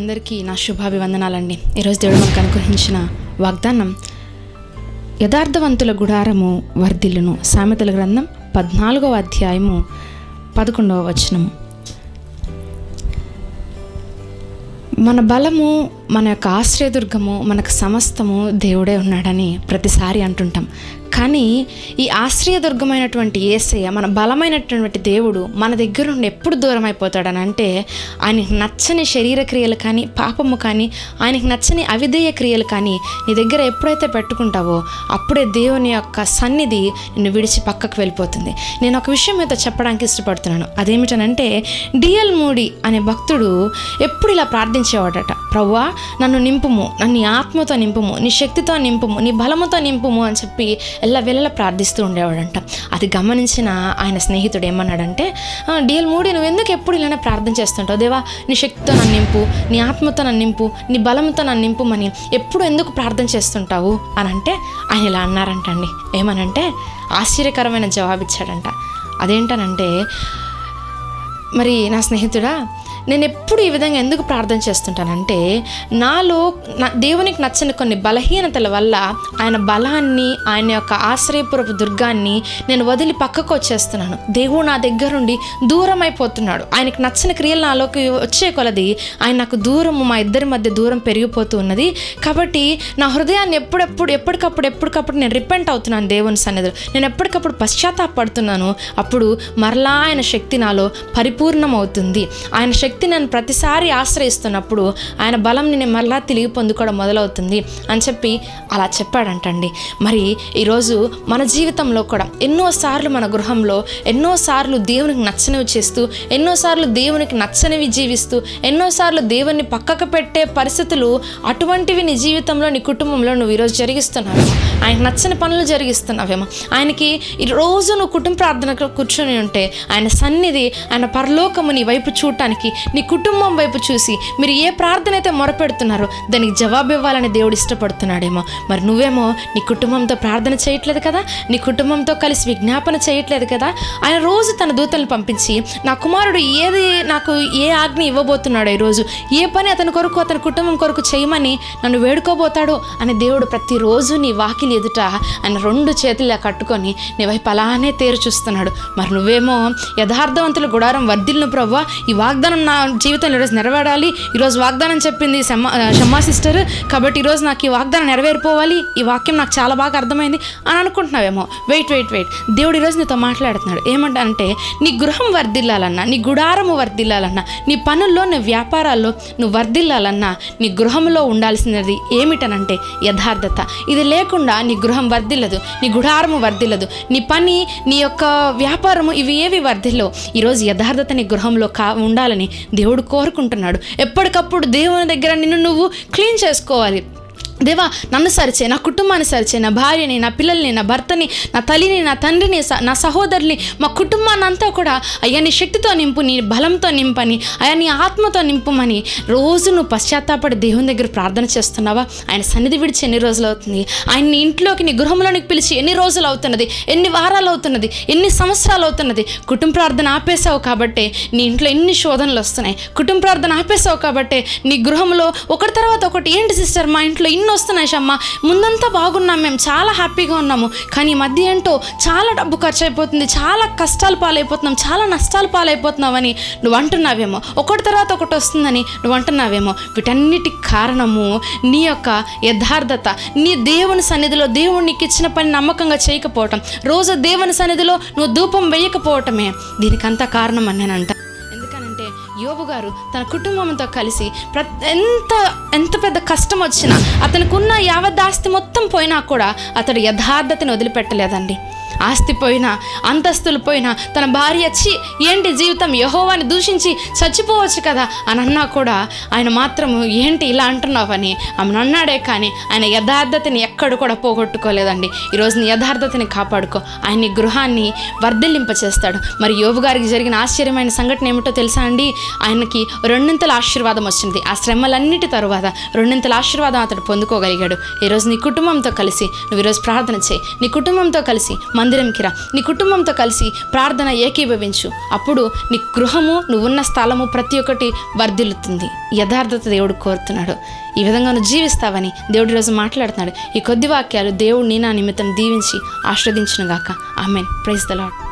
అందరికీ నా శుభాభివందనాలండి. ఈరోజు దేవుడు మనకు అనుగ్రహించిన వాగ్దానం యథార్థవంతుల గుడారము వర్ధిల్లును. సామెతల గ్రంథం పద్నాలుగవ అధ్యాయము పదకొండవ వచనము. మన బలము మన యొక్క ఆశ్రయదుర్గము మనకు సమస్తము దేవుడే ఉన్నాడని ప్రతిసారి అంటుంటాం. కానీ ఈ ఆశ్రయదుర్గమైనటువంటి ఏసయ్య మన బలమైనటువంటి దేవుడు మన దగ్గర నుండి ఎప్పుడు దూరం అయిపోతాడని అంటే ఆయనకి నచ్చని శరీర క్రియలు కానీ పాపము కానీ ఆయనకి నచ్చని అవిధేయ క్రియలు కానీ నీ దగ్గర ఎప్పుడైతే పెట్టుకుంటావో అప్పుడే దేవుని యొక్క సన్నిధి నిన్ను విడిచి పక్కకు వెళ్ళిపోతుంది. నేను ఒక విషయం మీతో చెప్పడానికి ఇష్టపడుతున్నాను. అదేమిటనంటే డిఎల్ మూడి అనే భక్తుడు ఎప్పుడు ఇలా ప్రార్థించేవాడట. ప్రవ్వా నన్ను నింపుము నన్ను ఆత్మతో నింపుము నీ శక్తితో నింపుము నీ బలముతో నింపుము అని చెప్పి ఎల్ల వెళ్ళ ప్రార్థిస్తూ ఉండేవాడంట. అది గమనించిన ఆయన స్నేహితుడు ఏమన్నాడంటే డిఎల్ మూడి నువ్వు ఎందుకు ఎప్పుడు ఇలానే ప్రార్థన చేస్తుంటావు? దేవా నీ శక్తితో నన్ను నింపు నీ ఆత్మతో నన్ను నింపు నీ బలంతో నన్ను నింపుమని ఎప్పుడు ఎందుకు ప్రార్థన చేస్తుంటావు? అని అంటే ఆయన ఇలా అన్నారంటండి. ఏమనంటే ఆశ్చర్యకరమైన జవాబు ఇచ్చాడంట అదేంటనంటే మరి నా స్నేహితుడా నేను ఎప్పుడు ఈ విధంగా ఎందుకు ప్రార్థన చేస్తుంటానంటే నాలో నా దేవునికి నచ్చని కొన్ని బలహీనతల వల్ల ఆయన బలాన్ని ఆయన యొక్క ఆశ్రయపురపు దుర్గాన్ని నేను వదిలి పక్కకు వచ్చేస్తున్నాను. దేవుడు నా దగ్గరుండి దూరం అయిపోతున్నాడు ఆయనకు నచ్చని క్రియలు నాలోకి వచ్చే కొలది ఆయన నాకు దూరము మా ఇద్దరి మధ్య దూరం పెరిగిపోతూ ఉన్నది. కాబట్టి నా హృదయాన్ని ఎప్పుడెప్పుడు ఎప్పటికప్పుడు ఎప్పటికప్పుడు నేను రిపెంట్ అవుతున్నాను దేవుని సన్నిధిలో. నేను ఎప్పటికప్పుడు పశ్చాత్తాపడుతున్నాను. అప్పుడు మరలా ఆయన శక్తి నాలో పరిపూర్ణమవుతుంది. ఆయన శక్తి వ్యక్తి నన్ను ప్రతిసారి ఆశ్రయిస్తున్నప్పుడు ఆయన బలం నేను మళ్ళా తిరిగి పొందుకోవడం మొదలవుతుంది అని చెప్పి అలా చెప్పాడంటండి. మరి ఈరోజు మన జీవితంలో కూడా ఎన్నోసార్లు మన గృహంలో ఎన్నోసార్లు దేవునికి నచ్చనివి చేస్తూ ఎన్నోసార్లు దేవునికి నచ్చనివి జీవిస్తూ ఎన్నోసార్లు దేవుణ్ణి పక్కకు పెట్టే పరిస్థితులు అటువంటివి నీ జీవితంలో నీ కుటుంబంలో నువ్వు ఈరోజు జరిగిస్తున్నావు. ఆయనకు నచ్చని పనులు జరిగిస్తున్నావేమో. ఆయనకి ఈ రోజు నువ్వు కుటుంబ ప్రార్థనకు కూర్చొని ఉంటే ఆయన సన్నిధి ఆయన పరలోకము నీ వైపు చూడటానికి నీ కుటుంబం వైపు చూసి మీరు ఏ ప్రార్థన అయితే మొరపెడుతున్నారో దానికి జవాబు ఇవ్వాలని దేవుడు ఇష్టపడుతున్నాడేమో. మరి నువ్వేమో నీ కుటుంబంతో ప్రార్థన చేయట్లేదు కదా? నీ కుటుంబంతో కలిసి విజ్ఞాపన చేయట్లేదు కదా? ఆయన రోజు తన దూతలను పంపించి నా కుమారుడు ఏది నాకు ఏ ఆజ్ఞ ఇవ్వబోతున్నాడో ఈరోజు ఏ పని అతని కొరకు అతని కుటుంబం కొరకు చేయమని నన్ను వేడుకోబోతాడో అని దేవుడు ప్రతిరోజు నీ వాకిలి ఎదుట ఆయన రెండు చేతులు కట్టుకొని నీ వైపు అలానే తేరు చూస్తున్నాడు. మరి నువ్వేమో యథార్థవంతుల గుడారం వర్ధిల్ను ప్రవ్వ. ఈ వాగ్దానం నా జీవితంలో ఈరోజు నెరవేరాలి. ఈరోజు వాగ్దానం చెప్పింది శమ్మా షమ్మా సిస్టర్. కాబట్టి ఈరోజు నాకు ఈ వాగ్దానం నెరవేరిపోవాలి. ఈ వాక్యం నాకు చాలా బాగా అర్థమైంది అని అనుకుంటున్నావేమో. వెయిట్ వెయిట్ వెయిట్ దేవుడు ఈరోజు నీతో మాట్లాడుతున్నాడు. ఏమంటానంటే నీ గృహం వర్ధిల్లాలన్నా నీ గుడారము వర్ధిల్లాలన్నా నీ పనుల్లో నీ వ్యాపారాల్లో నువ్వు వర్ధిల్లాలన్నా నీ గృహంలో ఉండాల్సినది ఏమిటనంటే యథార్థత. ఇది లేకుండా నీ గృహం వర్ధిల్లదు నీ గుడారము వర్ధిల్లదు నీ పని నీ యొక్క వ్యాపారము ఇవి ఏవి వర్ధిల్లవు. ఈరోజు యథార్థత నీ గృహంలో కా ఉండాలని దేవుడు కోరుకుంటున్నాడు. ఎప్పటికప్పుడు దేవుని దగ్గర నిన్ను నువ్వు క్లీన్ చేసుకోవాలి. దేవా నన్ను సరిచే నా కుటుంబాన్ని సరిచే నా భార్యని నా పిల్లల్ని నా భర్తని నా తల్లిని నా తండ్రిని స- నా సహోదరుని మా కుటుంబాన్ని అంతా కూడా అయ్యా నీ శక్తితో నింపు నీ బలంతో నింపని అయ్యా నీ ఆత్మతో నింపుమని రోజు నువ్వు పశ్చాత్తాపడి దేవుని దగ్గర ప్రార్థన చేస్తున్నావా? ఆయన సన్నిధి విడిచి ఎన్ని రోజులు అవుతుంది? ఆయన నీ ఇంట్లోకి నీ గృహంలోనికి పిలిచి ఎన్ని రోజులు అవుతున్నది? ఎన్ని వారాలు అవుతున్నది? ఎన్ని సంవత్సరాలు అవుతున్నది? కుటుంబ ప్రార్థన ఆపేసావు కాబట్టి నీ ఇంట్లో ఎన్ని శోధనలు వస్తున్నాయి? కుటుంబ ప్రార్థన ఆపేసావు కాబట్టే నీ గృహంలో ఒకటి తర్వాత ఒకటి ఏంటి సిస్టర్ మా ఇంట్లో ఇన్ని వస్తున్నాయి షమ్మ ముందంతా బాగున్నాం మేము చాలా హ్యాపీగా ఉన్నాము. కానీ ఈ మధ్య ఏంటో చాలా డబ్బు ఖర్చు అయిపోతుంది చాలా కష్టాలు పాలైపోతున్నాం చాలా నష్టాలు పాలైపోతున్నావని నువ్వు అంటున్నావేమో. ఒకటి తర్వాత ఒకటి వస్తుందని నువ్వు అంటున్నావేమో. వీటన్నిటి కారణము నీ యొక్క యథార్థత నీ దేవుని సన్నిధిలో దేవుడు నీకు ఇచ్చిన పని నమ్మకంగా చేయకపోవటం. రోజు దేవుని సన్నిధిలో నువ్వు ధూపం వేయకపోవటమే. దీనికంతా కారణం అని నేను అంట యోబు గారు తన కుటుంబంతో కలిసి ప్ర ఎంత ఎంత పెద్ద కష్టం వచ్చినా అతనికి ఉన్న యావద్దాస్తి మొత్తం పోయినా కూడా అతడు యథార్థతని వదిలిపెట్టలేదండి. ఆస్తి పోయినా అంతస్తులు పోయినా తన భార్య వచ్చి ఏంటి జీవితం? యహోవాని దూషించి చచ్చిపోవచ్చు కదా? అని అన్నా కూడా ఆయన మాత్రము ఏంటి ఇలా అంటున్నావని? ఆమెను అన్నాడే కానీ ఆయన యథార్థతని ఎక్కడ కూడా పోగొట్టుకోలేదండి. ఈరోజు నీ యథార్థతని కాపాడుకో. ఆయన నీ గృహాన్ని వర్ధిల్లింపచేస్తాడు. మరి యోబు గారికి జరిగిన ఆశ్చర్యమైన సంఘటన ఏమిటో తెలుసా అండి? ఆయనకి రెండింతల ఆశీర్వాదం వచ్చింది. ఆ శ్రమలన్నిటి తరువాత రెండింతల ఆశీర్వాదం అతడు పొందుకోగలిగాడు. ఈరోజు నీ కుటుంబంతో కలిసి నువ్వు ఈరోజు ప్రార్థన చేయి. నీ కుటుంబంతో కలిసి మన మందిరంకి రా నీ కుటుంబంతో కలిసి ప్రార్థన ఏకీభవించు. అప్పుడు నీ గృహము నువ్వున్న స్థలము ప్రతి ఒక్కటి వర్ధిల్లుతుంది. యథార్థత దేవుడు కోరుతున్నాడు. ఈ విధంగా నువ్వు జీవిస్తావని దేవుడు ఈరోజు మాట్లాడుతున్నాడు. ఈ కొద్ది వాక్యాలు దేవుడు నీ నా నిమిత్తం దీవించి ఆస్వాదించును గాక ఆమెన్. Praise the lord